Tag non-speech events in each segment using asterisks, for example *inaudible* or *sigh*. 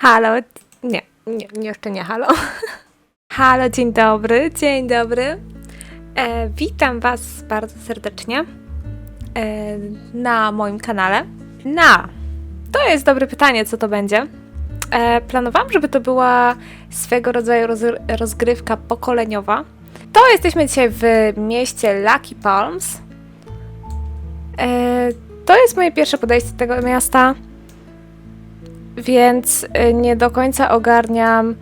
Halo, nie, nie, jeszcze nie halo. *laughs* Halo, dzień dobry, dzień dobry. E, witam Was bardzo serdecznie e, na moim kanale. Na, to jest dobre pytanie, co to będzie. E, planowałam, żeby to była swego rodzaju roz, rozgrywka pokoleniowa. To jesteśmy dzisiaj w mieście Lucky Palms. E, to jest moje pierwsze podejście do tego miasta więc y, nie do końca ogarniam,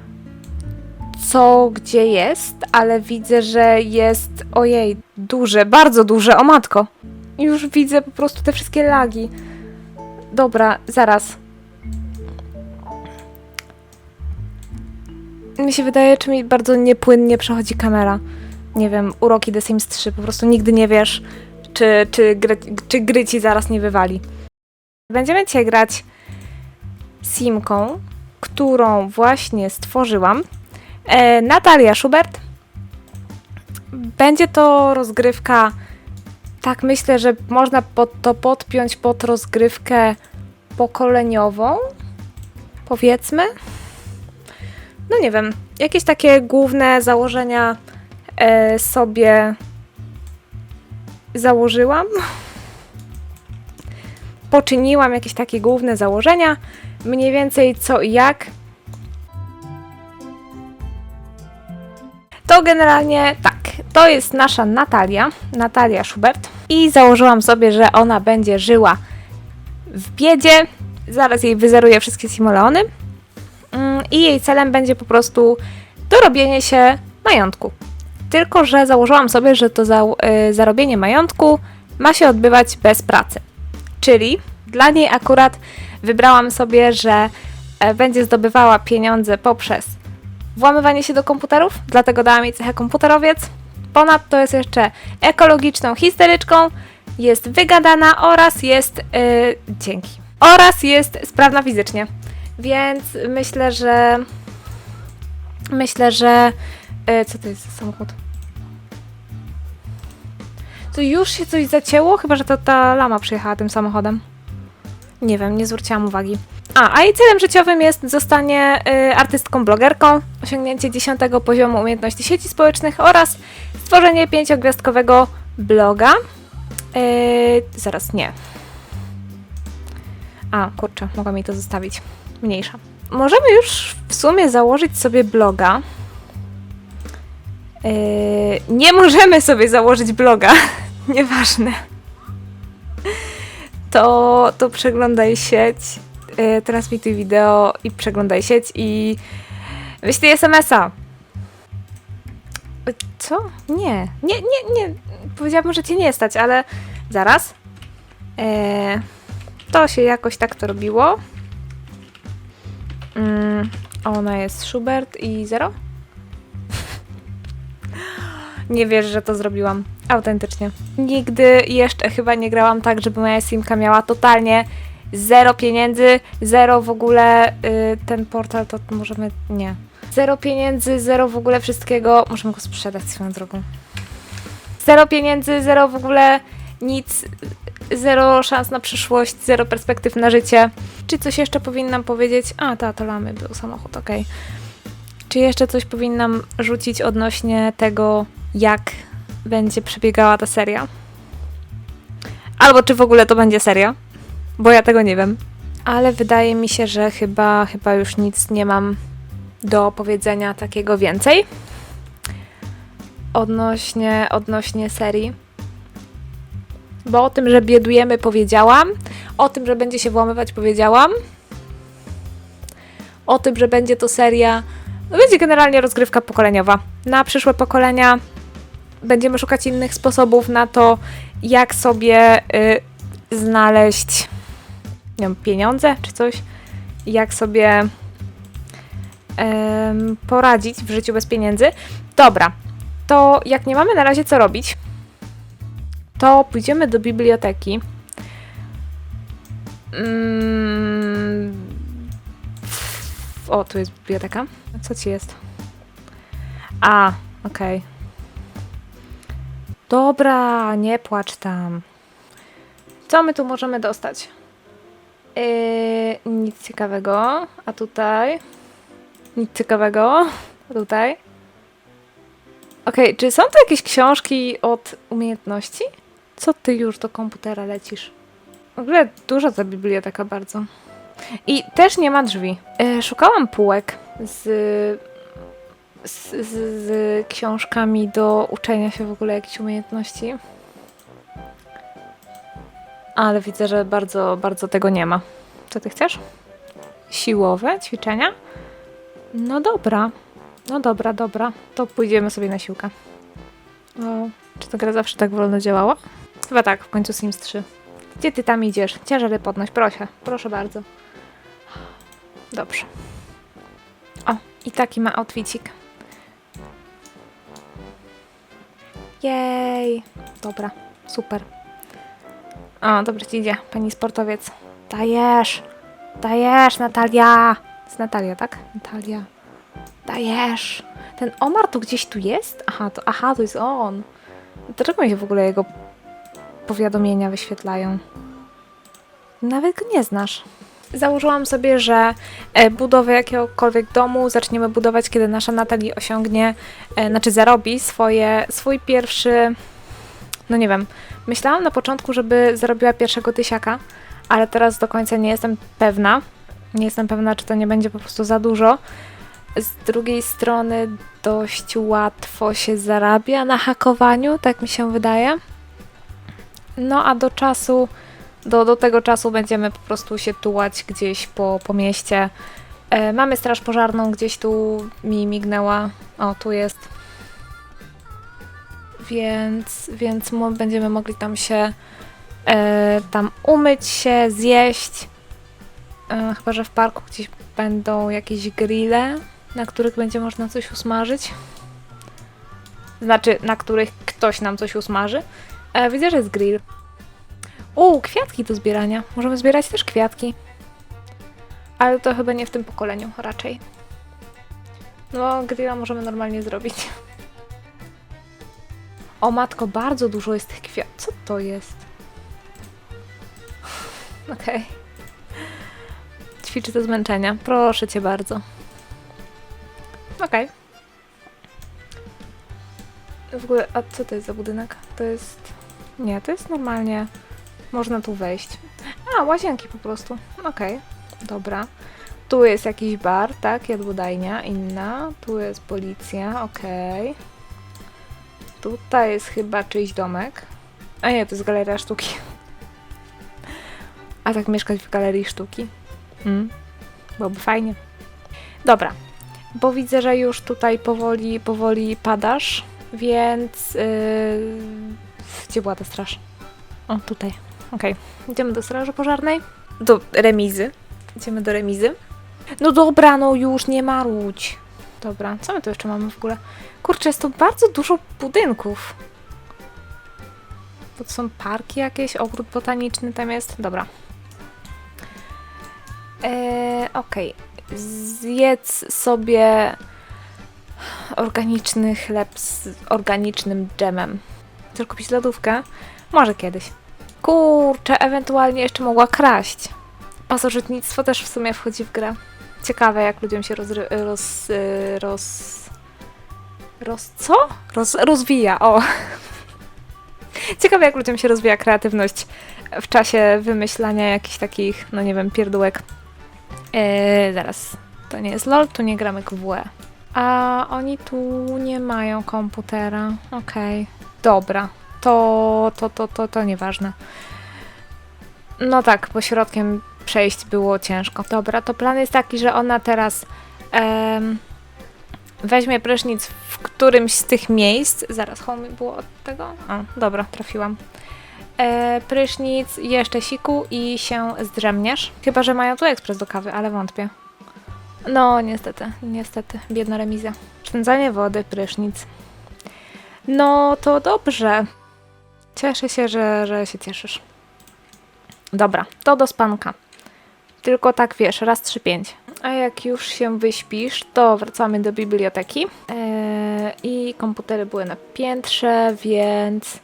co gdzie jest, ale widzę, że jest, ojej, duże, bardzo duże, o matko. Już widzę po prostu te wszystkie lagi. Dobra, zaraz. Mi się wydaje, czy mi bardzo niepłynnie przechodzi kamera. Nie wiem, uroki The Sims 3, po prostu nigdy nie wiesz, czy, czy, gry, czy gry ci zaraz nie wywali. Będziemy dzisiaj grać simką, którą właśnie stworzyłam. E, Natalia Schubert. Będzie to rozgrywka, tak myślę, że można pod to podpiąć pod rozgrywkę pokoleniową, powiedzmy. No nie wiem, jakieś takie główne założenia e, sobie założyłam. Poczyniłam jakieś takie główne założenia mniej więcej co i jak. To generalnie tak, to jest nasza Natalia, Natalia Schubert i założyłam sobie, że ona będzie żyła w biedzie. Zaraz jej wyzeruję wszystkie simoleony. Mm, I jej celem będzie po prostu dorobienie się majątku. Tylko, że założyłam sobie, że to za, y, zarobienie majątku ma się odbywać bez pracy. Czyli dla niej akurat wybrałam sobie, że e, będzie zdobywała pieniądze poprzez włamywanie się do komputerów, dlatego dałam jej cechę komputerowiec. Ponadto jest jeszcze ekologiczną histeryczką, jest wygadana oraz jest yy, dzięki. Oraz jest sprawna fizycznie. Więc myślę, że myślę, że yy, co to jest za samochód? To już się coś zacięło, chyba że to ta lama przyjechała tym samochodem. Nie wiem, nie zwróciłam uwagi. A, a jej celem życiowym jest zostanie y, artystką, blogerką, osiągnięcie 10 poziomu umiejętności sieci społecznych oraz stworzenie pięciogwiazdkowego bloga. Y, zaraz, nie. A, kurczę, mogła mi to zostawić. Mniejsza. Możemy już w sumie założyć sobie bloga. Y, nie możemy sobie założyć bloga. *laughs* *laughs* Nieważne to, to przeglądaj sieć, yy, transmituj wideo i przeglądaj sieć i wyślij SMS-a. Co? Nie, nie, nie, nie. Powiedziałabym, że cię nie stać, ale zaraz. Eee, to się jakoś tak to robiło. Mm, ona jest Schubert i zero? *laughs* Nie wiesz, że to zrobiłam. Autentycznie. Nigdy jeszcze chyba nie grałam tak, żeby moja simka miała totalnie zero pieniędzy, zero w ogóle y, ten portal to możemy. Nie. Zero pieniędzy, zero w ogóle wszystkiego. Możemy go sprzedać swoją drogą. Zero pieniędzy, zero w ogóle nic, zero szans na przyszłość, zero perspektyw na życie. Czy coś jeszcze powinnam powiedzieć? A, ta, to lamy był samochód, okej. Czy jeszcze coś powinnam rzucić odnośnie tego, jak będzie przebiegała ta seria. Albo czy w ogóle to będzie seria, bo ja tego nie wiem. Ale wydaje mi się, że chyba, chyba już nic nie mam do powiedzenia takiego więcej. Odnośnie, odnośnie serii. Bo o tym, że biedujemy, powiedziałam. O tym, że będzie się włamywać, powiedziałam. O tym, że będzie to seria. No będzie generalnie rozgrywka pokoleniowa. Na przyszłe pokolenia będziemy szukać innych sposobów na to, jak sobie y, znaleźć nie wiem, pieniądze czy coś, jak sobie y, poradzić w życiu bez pieniędzy. Dobra, to jak nie mamy na razie co robić, to pójdziemy do biblioteki. Mm, o, tu jest biblioteka. Co ci jest? A, okej. Okay. Dobra, nie płacz tam. Co my tu możemy dostać? Yy, nic ciekawego. A tutaj? Nic ciekawego. A tutaj? Okej, czy są to jakieś książki od umiejętności? Co ty już do komputera lecisz? W ogóle duża ta biblioteka bardzo. I też nie ma drzwi. Yy, szukałam półek z, z, z, z książkami do uczenia się w ogóle jakichś umiejętności. Ale widzę, że bardzo, bardzo tego nie ma. Co ty chcesz? Siłowe ćwiczenia? No dobra. No dobra, dobra. To pójdziemy sobie na siłkę. O, czy ta gra zawsze tak wolno działała? Chyba tak, w końcu Sims 3. Gdzie ty tam idziesz? Ciężary podnoś, proszę. Proszę bardzo. Dobrze. O, i taki ma outfitik. Jej. Dobra, super. O, dobrze ci idzie, pani sportowiec. Dajesz! Dajesz, Natalia! To jest Natalia, tak? Natalia. Dajesz! Ten Omar to gdzieś tu jest? Aha, to, aha, to jest on. Dlaczego mi się w ogóle jego powiadomienia wyświetlają? Nawet go nie znasz. Założyłam sobie, że e, budowę jakiegokolwiek domu zaczniemy budować, kiedy nasza Natalie osiągnie, e, znaczy zarobi swoje, swój pierwszy, no nie wiem, myślałam na początku, żeby zarobiła pierwszego tysiaka, ale teraz do końca nie jestem pewna. Nie jestem pewna, czy to nie będzie po prostu za dużo. Z drugiej strony dość łatwo się zarabia na hakowaniu, tak mi się wydaje. No a do czasu, do, do tego czasu będziemy po prostu się tułać gdzieś po, po mieście. E, mamy straż pożarną, gdzieś tu mi mignęła. O, tu jest. Więc, więc będziemy mogli tam się e, tam umyć się, zjeść. E, chyba, że w parku gdzieś będą jakieś grille, na których będzie można coś usmażyć. Znaczy, na których ktoś nam coś usmaży. E, widzę, że jest grill. U, kwiatki do zbierania. Możemy zbierać też kwiatki. Ale to chyba nie w tym pokoleniu, raczej. No, grilla możemy normalnie zrobić. O matko, bardzo dużo jest tych kwiat. Co to jest? *laughs* Okej. Ćwiczy do zmęczenia. Proszę cię bardzo. Okej. W ogóle, a co to jest za budynek? To jest... Nie, to jest normalnie... Można tu wejść. A, łazienki po prostu. Okej, dobra. Tu jest jakiś bar, tak? Jadłodajnia inna. Tu jest policja, okej. Tutaj jest chyba czyjś domek. A nie, to jest galeria sztuki. A tak mieszkać w galerii sztuki? Hmm. Byłoby fajnie. Dobra, bo widzę, że już tutaj powoli, powoli padasz, więc... Yy... Gdzie była ta straż? O, tutaj. Okej. Idziemy do straży pożarnej. Do remizy. Idziemy do remizy. No dobra, no już nie marudź. Dobra, co my tu jeszcze mamy w ogóle? Kurczę, jest tu bardzo dużo budynków. To są parki jakieś, ogród botaniczny tam jest. Dobra. Eee, Okej. Zjedz sobie organiczny chleb z organicznym dżemem. Chcesz kupić lodówkę? Może kiedyś. Kurczę, ewentualnie jeszcze mogła kraść. Pasożytnictwo też w sumie wchodzi w grę. Ciekawe, jak ludziom się rozry- roz, y, roz... Roz... co? Roz, rozwija, o! *laughs* Ciekawe, jak ludziom się rozwija kreatywność w czasie wymyślania jakichś takich, no nie wiem, pierdółek. Eee, zaraz. To nie jest LOL, tu nie gramy QWE. A oni tu nie mają komputera. Okej. Dobra. To, to, to, to, to nieważne. No tak, bo środkiem przejść było ciężko. Dobra, to plan jest taki, że ona teraz em, weźmie prysznic w którymś z tych miejsc. Zaraz, home było od tego? A, dobra, trafiłam. E, prysznic, jeszcze siku i się zdrzemniesz. Chyba, że mają tu ekspres do kawy, ale wątpię. No, niestety, niestety, biedna remizja. Szpędzanie wody, prysznic. No, to dobrze. Cieszę się, że, że się cieszysz. Dobra, to do spanka. Tylko tak wiesz, raz, trzy, pięć. A jak już się wyśpisz, to wracamy do biblioteki. Eee, I komputery były na piętrze, więc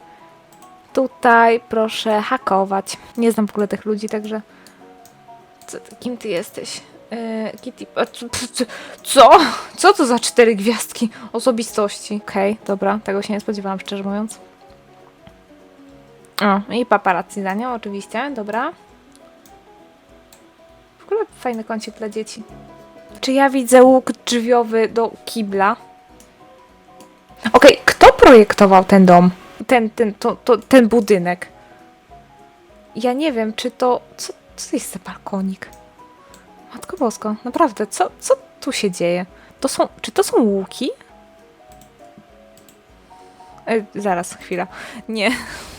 tutaj proszę hakować. Nie znam w ogóle tych ludzi, także Co, kim ty jesteś? Yy, Kitty... co- co- to za cztery gwiazdki osobistości? Okej, dobra, tego się nie spodziewałam, szczerze mówiąc. O, i paparazzi za nią, oczywiście, dobra. W ogóle fajny kącik dla dzieci. Czy ja widzę łuk drzwiowy do kibla? Okej, kto projektował ten dom? Ten, ten, to, to, ten budynek? Ja nie wiem, czy to... Co, co to jest za balkonik? Matko Bosko, naprawdę, co, co tu się dzieje? To są... Czy to są łuki? E, zaraz, chwila. Nie. *laughs*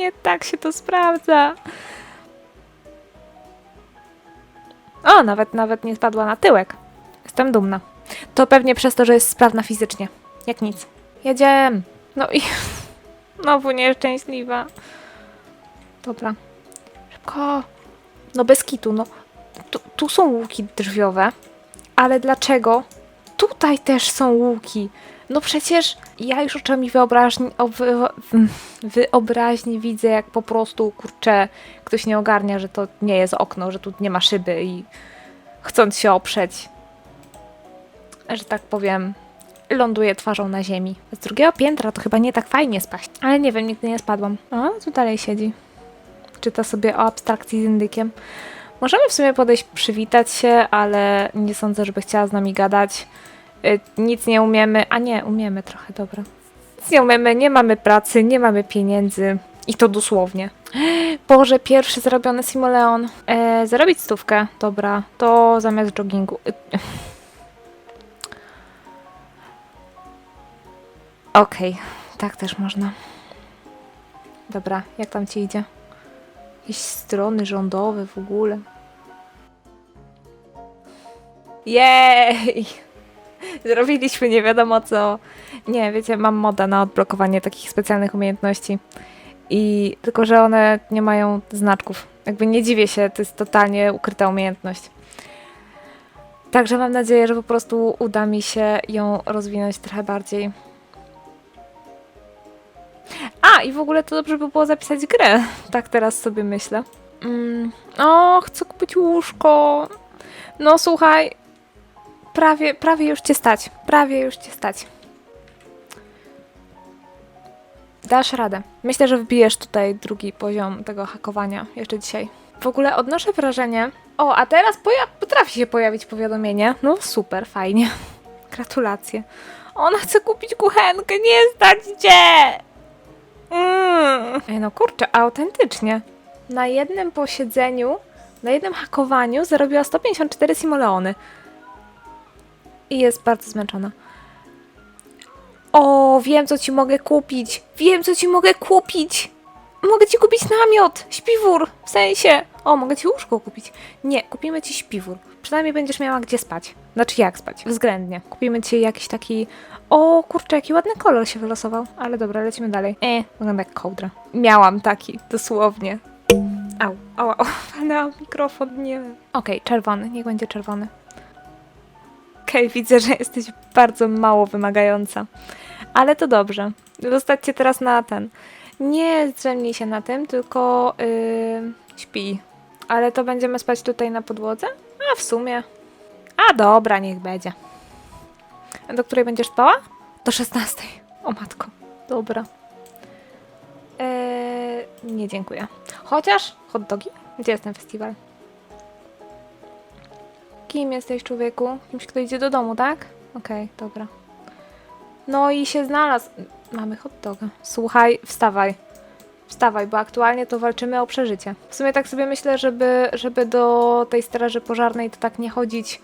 Nie tak się to sprawdza. O, nawet, nawet nie spadła na tyłek. Jestem dumna. To pewnie przez to, że jest sprawna fizycznie. Jak nic. Jedziemy. No i *laughs* znowu nieszczęśliwa. Dobra. Szybko. No bez kitu, no. Tu, tu są łuki drzwiowe, ale dlaczego tutaj też są łuki? No przecież ja już oczami wyobraźni, wyobraźni widzę, jak po prostu, kurczę, ktoś nie ogarnia, że to nie jest okno, że tu nie ma szyby i chcąc się oprzeć, że tak powiem, ląduje twarzą na ziemi. Z drugiego piętra to chyba nie tak fajnie spaść, ale nie wiem, nigdy nie spadłam. O, tu dalej siedzi. Czyta sobie o abstrakcji z indykiem. Możemy w sumie podejść, przywitać się, ale nie sądzę, żeby chciała z nami gadać. Y, nic nie umiemy, a nie, umiemy trochę, dobra. Nic nie umiemy, nie mamy pracy, nie mamy pieniędzy. I to dosłownie. *gasps* Boże, pierwszy zrobiony simoleon. E, zarobić stówkę, dobra, to zamiast joggingu. Y, *laughs* Okej, tak też można. Dobra, jak tam ci idzie? Jakieś strony rządowe w ogóle. Jej! *laughs* Zrobiliśmy nie wiadomo co. Nie, wiecie, mam modę na odblokowanie takich specjalnych umiejętności. I tylko, że one nie mają znaczków. Jakby nie dziwię się, to jest totalnie ukryta umiejętność. Także mam nadzieję, że po prostu uda mi się ją rozwinąć trochę bardziej. A, i w ogóle to dobrze by było zapisać grę. Tak teraz sobie myślę. Mm. O, chcę kupić łóżko. No słuchaj, prawie, prawie już cię stać. Prawie już cię stać. Dasz radę. Myślę, że wbijesz tutaj drugi poziom tego hakowania jeszcze dzisiaj. W ogóle odnoszę wrażenie. O, a teraz potrafi się pojawić powiadomienie. No super, fajnie. *laughs* Gratulacje. Ona chce kupić kuchenkę, nie stać cię! Mm. Ej, no kurczę, autentycznie. Na jednym posiedzeniu, na jednym hakowaniu zarobiła 154 simoleony. I jest bardzo zmęczona. O, wiem co ci mogę kupić. Wiem co ci mogę kupić. Mogę ci kupić namiot, śpiwór, w sensie. O, mogę ci łóżko kupić. Nie, kupimy ci śpiwór. Przynajmniej będziesz miała gdzie spać. Znaczy jak spać? Względnie. Kupimy ci jakiś taki... O, kurczę, jaki ładny kolor się wylosował. Ale dobra, lecimy dalej. E, wygląda jak kołdra. Miałam taki, dosłownie. Au, au, au, *laughs* walnęłam mikrofon, nie wiem. Okej, czerwony, niech będzie czerwony. Okej, widzę, że jesteś bardzo mało wymagająca. Ale to dobrze. Zostaćcie teraz na ten. Nie zdrzemnij się na tym, tylko yy, śpi. Ale to będziemy spać tutaj na podłodze? A w sumie. A dobra, niech będzie. Do której będziesz spała? Do 16. O matko. Dobra. Eee, nie dziękuję. Chociaż hot dogi? Gdzie jest ten festiwal? Kim jesteś, człowieku? Kimś, kto idzie do domu, tak? Okej, dobra. No i się znalazł. Mamy hot doga. Słuchaj, wstawaj. Wstawaj, bo aktualnie to walczymy o przeżycie. W sumie tak sobie myślę, żeby, żeby do tej straży pożarnej to tak nie chodzić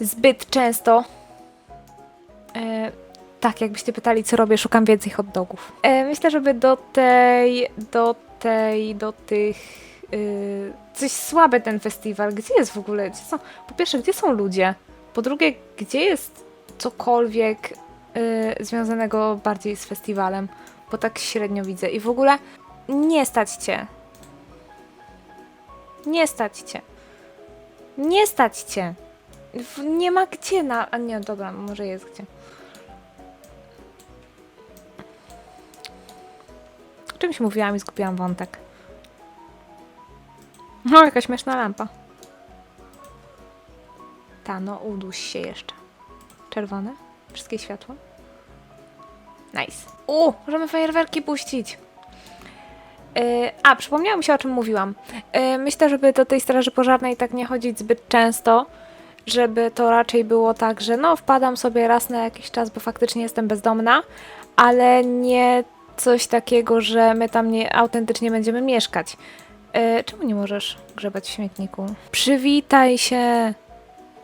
zbyt często. E, tak, jakbyście pytali, co robię, szukam więcej hot dogów. E, myślę, żeby do tej, do tej, do tych... Yy, coś słaby ten festiwal. Gdzie jest w ogóle? Gdzie są, po pierwsze, gdzie są ludzie? Po drugie, gdzie jest cokolwiek yy, związanego bardziej z festiwalem? Bo tak średnio widzę. I w ogóle nie stać cię. Nie stać cię. Nie stać cię. W- Nie ma gdzie na. A nie, dobra, może jest gdzie. O czymś mówiłam i zgubiłam wątek. No, jaka śmieszna lampa. Ta, no, uduś się jeszcze. Czerwone. Wszystkie światła. Nice. U, możemy fajerwerki puścić. Yy, a, przypomniało mi się, o czym mówiłam. Yy, myślę, żeby do tej straży pożarnej tak nie chodzić zbyt często, żeby to raczej było tak, że no, wpadam sobie raz na jakiś czas, bo faktycznie jestem bezdomna, ale nie coś takiego, że my tam nie autentycznie będziemy mieszkać. Yy, czemu nie możesz grzebać w śmietniku? Przywitaj się!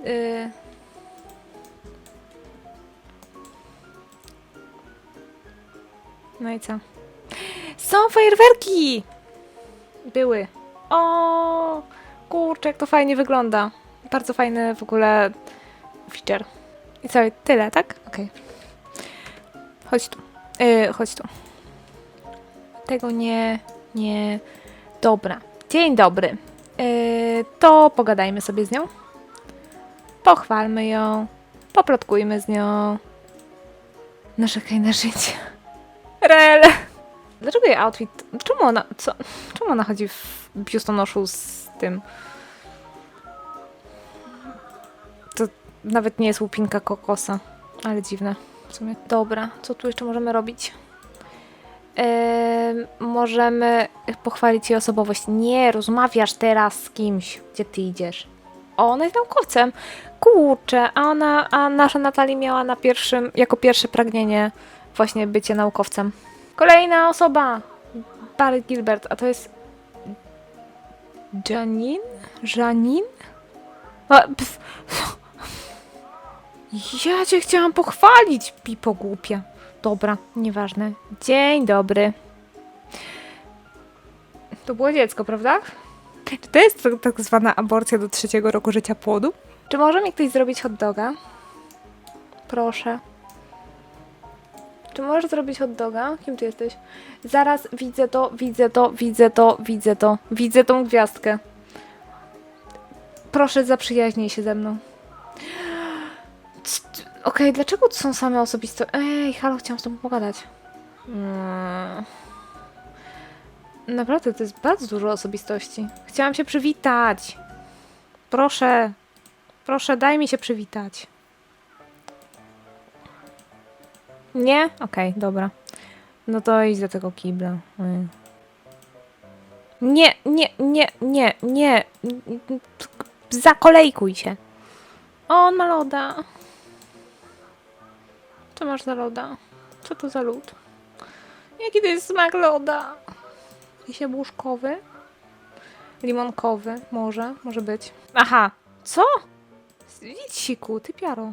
Yy. No i co? Są fajerwerki! Były. O, kurczę, jak to fajnie wygląda. Bardzo fajny w ogóle feature. I co, tyle, tak? Okej. Chodź tu. Yy, chodź tu. Tego nie, nie. Dobra. Dzień dobry. Yy, to pogadajmy sobie z nią. Pochwalmy ją. Poplotkujmy z nią. Narzekaj na życie. Rel. Dlaczego jej outfit... Czemu ona... Co? Czemu ona chodzi w biustonoszu z tym? To nawet nie jest łupinka kokosa. Ale dziwne. W sumie. Dobra, co tu jeszcze możemy robić? Em, możemy pochwalić jej osobowość. Nie, rozmawiasz teraz z kimś. Gdzie ty idziesz? O, ona jest naukowcem. Kurczę, a ona, a nasza Natalie miała na pierwszym, jako pierwsze pragnienie właśnie bycie naukowcem. Kolejna osoba. Barry Gilbert, a to jest Janin? Janin? A, pf. Ja cię chciałam pochwalić, pipo głupia. Dobra, nieważne. Dzień dobry. To było dziecko, prawda? Czy to jest tak, tak zwana aborcja do trzeciego roku życia płodu? Czy może mi ktoś zrobić hot doga? Proszę. Czy możesz zrobić hot doga? Kim ty jesteś? Zaraz widzę to, widzę to, widzę to, widzę to. Widzę tą gwiazdkę. Proszę, zaprzyjaźnij się ze mną. Okej, dlaczego to są same osobiste... Ej, halo, chciałam z tobą pogadać. Mm. Naprawdę, to jest bardzo dużo osobistości. Chciałam się przywitać. Proszę. Proszę, daj mi się przywitać. Nie? Okej, dobra. No to idź do tego kibla. Mm. Nie, nie, nie, nie, nie. Zakolejkuj się. O, on ma loda. Co masz za loda? Co to za lód? Jaki to jest smak loda? Jakiś jabłuszkowy? Limonkowy? Może? Może być. Aha! Co? Idź siku, ty piaro.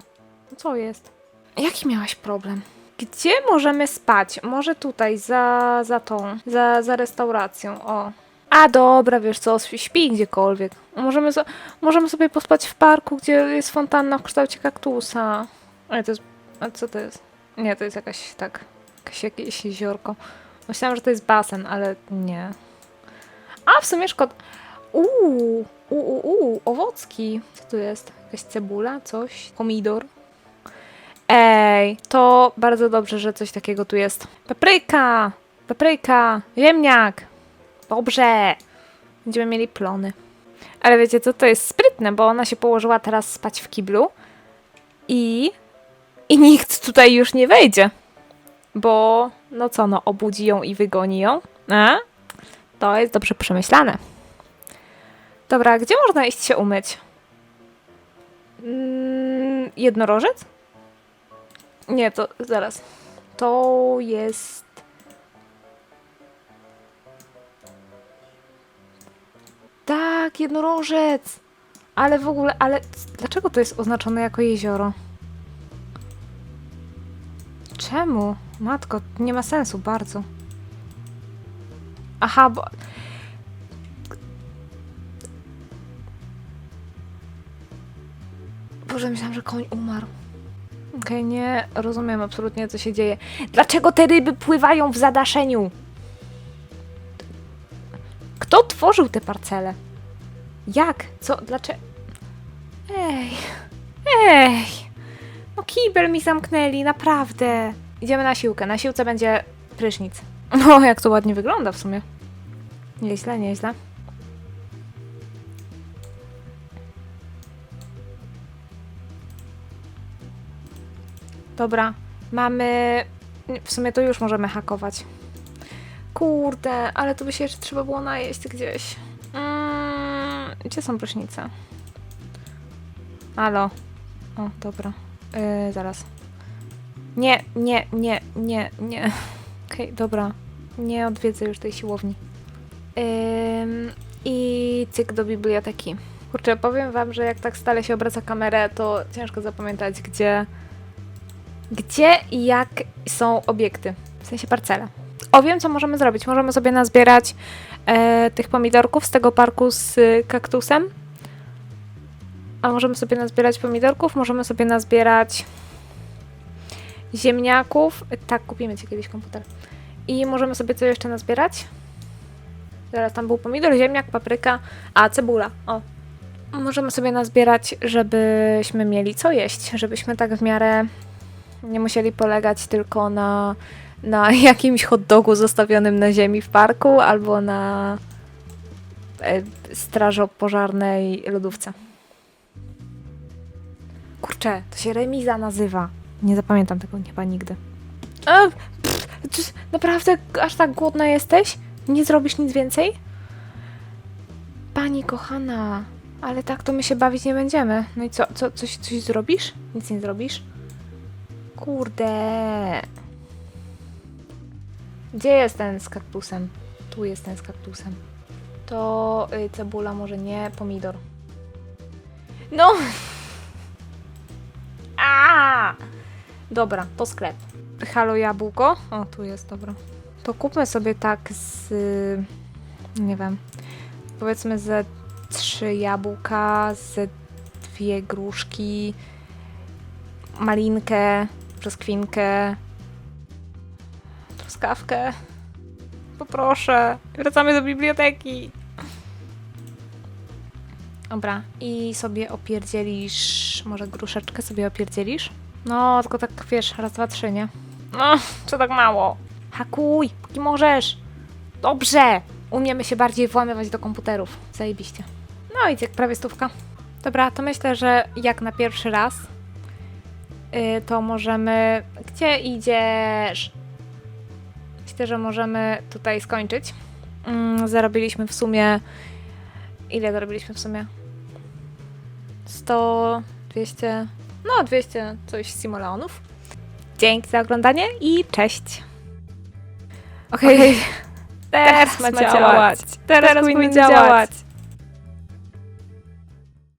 Co jest? Jaki miałaś problem? Gdzie możemy spać? Może tutaj, za, za tą, za, za restauracją, o. A dobra, wiesz co, śpi gdziekolwiek. Możemy, so, możemy sobie pospać w parku, gdzie jest fontanna w kształcie kaktusa. Ale to jest, a co to jest? Nie, to jest jakaś, tak, jakaś, jakieś jeziorko. Myślałam, że to jest basen, ale nie. A, w sumie szkoda. Uuu, uuu, uu, owocki. Co tu jest? Jakaś cebula, coś? Pomidor? Ej, to bardzo dobrze, że coś takiego tu jest. Papryka! Papryka! Ziemniak! Dobrze! Będziemy mieli plony. Ale wiecie co, to jest sprytne, bo ona się położyła teraz spać w kiblu i... i nikt tutaj już nie wejdzie. Bo, no co, no obudzi ją i wygoni ją? A? To jest dobrze przemyślane. Dobra, gdzie można iść się umyć? Mm, jednorożec? Nie, to zaraz. To jest. Tak, jednorożec! Ale w ogóle, ale dlaczego to jest oznaczone jako jezioro? Czemu? Matko, nie ma sensu bardzo. Aha, bo. Boże, myślałam, że koń umarł. Okej, nie rozumiem absolutnie, co się dzieje. Dlaczego te ryby pływają w zadaszeniu? Kto tworzył te parcele? Jak? Co? Dlaczego? Ej, ej kibel mi zamknęli, naprawdę. Idziemy na siłkę. Na siłce będzie prysznic. *laughs* O, no, jak to ładnie wygląda w sumie. Nieźle, nieźle. Dobra, mamy... W sumie to już możemy hakować. Kurde, ale to by się jeszcze trzeba było najeść gdzieś. Mm, gdzie są prysznice? Alo. O, dobra. Yy, zaraz. Nie, nie, nie, nie, nie. *laughs* Okej, dobra. Nie odwiedzę już tej siłowni. Ym, I cyk do biblioteki. Kurczę, powiem wam, że jak tak stale się obraca kamerę, to ciężko zapamiętać, gdzie, gdzie i jak są obiekty. W sensie parcele. O, wiem, co możemy zrobić. Możemy sobie nazbierać e, tych pomidorków z tego parku z kaktusem. A możemy sobie nazbierać pomidorków, możemy sobie nazbierać ziemniaków. Tak, kupimy ci kiedyś komputer. I możemy sobie co jeszcze nazbierać? Zaraz tam był pomidor, ziemniak, papryka, a cebula. O. Możemy sobie nazbierać, żebyśmy mieli co jeść, żebyśmy tak w miarę nie musieli polegać tylko na, na *laughs* jakimś hot dogu zostawionym na ziemi w parku albo na e, strażopożarnej lodówce. Kurczę, to się remiza nazywa. Nie zapamiętam tego chyba nigdy. E, pff, czy naprawdę aż tak głodna jesteś? Nie zrobisz nic więcej? Pani kochana, ale tak to my się bawić nie będziemy. No i co, co coś, coś zrobisz? Nic nie zrobisz? Kurde. Gdzie jest ten z kaktusem? Tu jest ten z kaktusem. To y, cebula, może nie, pomidor. No! A! Dobra, to sklep. Halo jabłko? O, tu jest, dobra. To kupmy sobie tak z... Nie wiem. Powiedzmy ze trzy jabłka, ze dwie gruszki, malinkę, brzoskwinkę, truskawkę. Poproszę. Wracamy do biblioteki. Dobra, i sobie opierdzielisz, może gruszeczkę sobie opierdzielisz? No, tylko tak wiesz, raz, dwa, trzy, nie? No, co tak mało? Hakuj, póki możesz. Dobrze! Umiemy się bardziej włamywać do komputerów. Zajebiście. No i jak prawie stówka. Dobra, to myślę, że jak na pierwszy raz, yy, to możemy... Gdzie idziesz? Myślę, że możemy tutaj skończyć. Mm, zarobiliśmy w sumie... Ile zarobiliśmy w sumie? 100, 200... No, 200 coś simoleonów. Dzięki za oglądanie i cześć. Okej. Teraz, ma działać. Teraz, powinno działać.